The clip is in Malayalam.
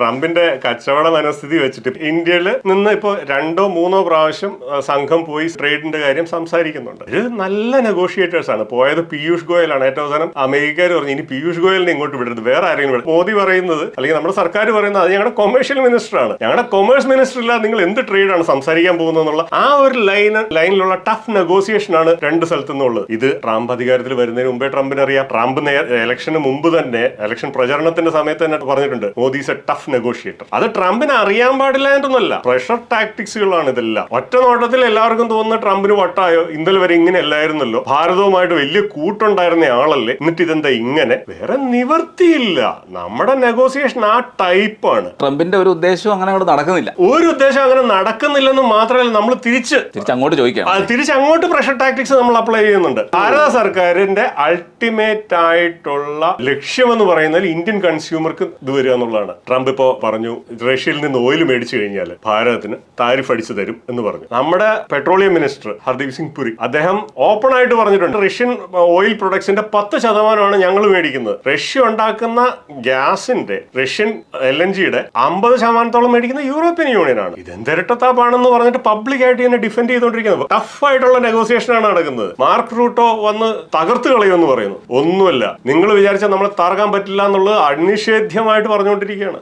ട്രംപിന്റെ കച്ചവട മനസ്ഥിതി വെച്ചിട്ട് ഇന്ത്യയിൽ നിന്ന് ഇപ്പോൾ രണ്ടോ മൂന്നോ പ്രാവശ്യം സംഘം പോയി ട്രേഡിന്റെ കാര്യം സംസാരിക്കുന്നുണ്ട്. ഇത് നല്ല നെഗോഷിയേറ്റേഴ്സ് ആണ്. പോയത് പീയൂഷ് ഗോയലാണ്. ഏറ്റവും അവസാനം അമേരിക്കക്കാർ പറഞ്ഞു ഇനി പീയൂഷ് ഗോയലിനെ ഇങ്ങോട്ട് വിടരുത്. വേറെ ആരെങ്കിലും വിടരുത് മോദി പറയുന്നത് അല്ലെങ്കിൽ നമ്മുടെ സർക്കാർ പറയുന്നത് അത് ഞങ്ങളുടെ കൊമേഴ്ഷ്യൽ മിനിസ്റ്റർ ആണ്. ഞങ്ങളുടെ കൊമേഴ്സ് മിനിസ്റ്റർ ഇല്ലാതെ നിങ്ങൾ എന്ത് ട്രേഡാണ് സംസാരിക്കാൻ പോകുന്നതെന്നുള്ള ആ ഒരു ലൈൻ ലൈനിലുള്ള ടഫ് നെഗോസിയേഷൻ ആണ് രണ്ട് സ്ഥലത്തു നിന്നുള്ളത്. ഇത് ട്രംപ് അധികാരത്തിൽ വരുന്നതിന് മുമ്പേ ട്രംപിന് അറിയാം ട്രംപ് ഇലക്ഷന് മുമ്പ് തന്നെ ഇലക്ഷൻ പ്രചരണത്തിന്റെ സമയത്ത് തന്നെ പറഞ്ഞിട്ടുണ്ട്. Modi is a tough negotiator അത് ട്രംപിന് അറിയാൻ പാടില്ല എന്നൊന്നല്ല പ്രഷർ ടാക്ടിക്സുകളാണ് ഇതെല്ലാം. ഒറ്റ നോട്ടത്തിൽ എല്ലാവർക്കും തോന്നുന്ന ട്രംപിന് വട്ടായോ? ഇന്നലെ വരെ ഇങ്ങനെ അല്ലായിരുന്നല്ലോ. ഭാരതവുമായിട്ട് വലിയ കൂട്ടുണ്ടായിരുന്ന ആളല്ലേ? എന്നിട്ട് ഇതെന്താ ഇങ്ങനെ? വേറെ നിവർത്തിയില്ല നമ്മുടെ നെഗോസിയേഷൻ ആ ടൈപ്പാണ് ട്രംപിന്റെ ഒരു ഉദ്ദേശവും അങ്ങനെ അവിടെ നടക്കുന്നില്ല. ഒരു ഉദ്ദേശം അങ്ങനെ നടക്കുന്നില്ലെന്ന് മാത്രമല്ല നമ്മൾ തിരിച്ച് അങ്ങോട്ട് ചോദിക്കാം. തിരിച്ചങ്ങോട്ട് പ്രഷർ ടാക്ടിക്സ് നമ്മൾ അപ്ലൈ ചെയ്യുന്നുണ്ട്. ഭാരത സർക്കാരിന്റെ അൾട്ടിമേറ്റ് ആയിട്ടുള്ള ലക്ഷ്യം എന്ന് പറയുന്നത് ഇന്ത്യൻ കൺസ്യൂമർക്ക് ഇത് വരിക എന്നുള്ളതാണ്. ട്രംപ് ഇപ്പോ പറഞ്ഞു റഷ്യയിൽ നിന്ന് ഓയിൽ മേടിച്ചു കഴിഞ്ഞാൽ ഭാരതത്തിന് താരിഫ് അടിച്ചു തരും എന്ന് പറഞ്ഞു. നമ്മുടെ പെട്രോളിയം മിനിസ്റ്റർ ഹർദീപ് സിംഗ് പുരി അദ്ദേഹം ഓപ്പൺ ആയിട്ട് പറഞ്ഞിട്ടുണ്ട് റഷ്യൻ ഓയിൽ പ്രൊഡക്ട്സിന്റെ പത്ത് ശതമാനമാണ് ഞങ്ങൾ മേടിക്കുന്നത്. റഷ്യ ഉണ്ടാക്കുന്ന ഗ്യാസിന്റെ റഷ്യൻ എൽ എൻ ജിയുടെ അമ്പത് ശതമാനത്തോളം മേടിക്കുന്ന യൂറോപ്യൻ യൂണിയൻ ആണ് ഇതെന്തിരട്ടത്താപ്പാണെന്ന് പറഞ്ഞിട്ട് പബ്ലിക് ആയിട്ട് ഇതിനെ ഡിഫെൻഡ് ചെയ്തുകൊണ്ടിരിക്കുന്നത്. ടഫ് ആയിട്ടുള്ള നെഗോസിയേഷൻ ആണ് നടക്കുന്നത്. മാർക്ക് റൂട്ടോ വന്ന് തകർത്ത് കളയുമെന്ന് പറയുന്നു. ഒന്നുമല്ല നിങ്ങൾ വിചാരിച്ചാൽ നമ്മൾ തറക്കാൻ പറ്റില്ല എന്നുള്ളത് അനിഷേധ്യമായിട്ട് പറഞ്ഞുകൊണ്ടിരിക്കുകയാണ്.